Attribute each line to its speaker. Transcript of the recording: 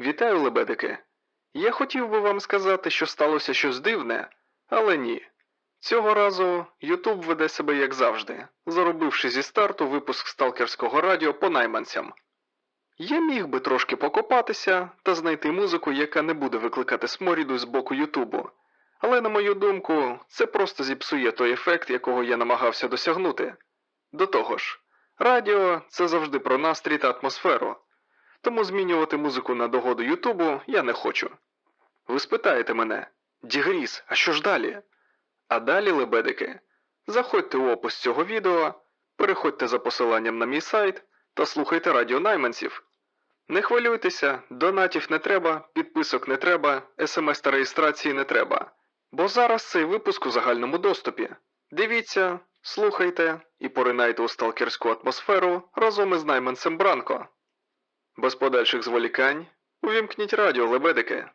Speaker 1: Вітаю, лебедики. Я хотів би вам сказати, що сталося щось дивне, але ні. Цього разу Ютуб веде себе як завжди, заробивши зі старту випуск сталкерського радіо по найманцям. Я міг би трошки покопатися та знайти музику, яка не буде викликати сморіду з боку Ютубу. Але, на мою думку, це просто зіпсує той ефект, якого я намагався досягнути. До того ж, радіо це завжди про настрій та атмосферу. Тому змінювати музику на догоду Ютубу я не хочу. Ви спитаєте мене, Дігріс, а що ж далі? А далі, лебедики, заходьте у опис цього відео, переходьте за посиланням на мій сайт та слухайте радіо найманців. Не хвилюйтеся, донатів не треба, підписок не треба, смс та реєстрації не треба. Бо зараз цей випуск у загальному доступі. Дивіться, слухайте і поринайте у сталкерську атмосферу разом із найманцем Бранко. Без подальших зволікань увімкніть радіо, лебедики.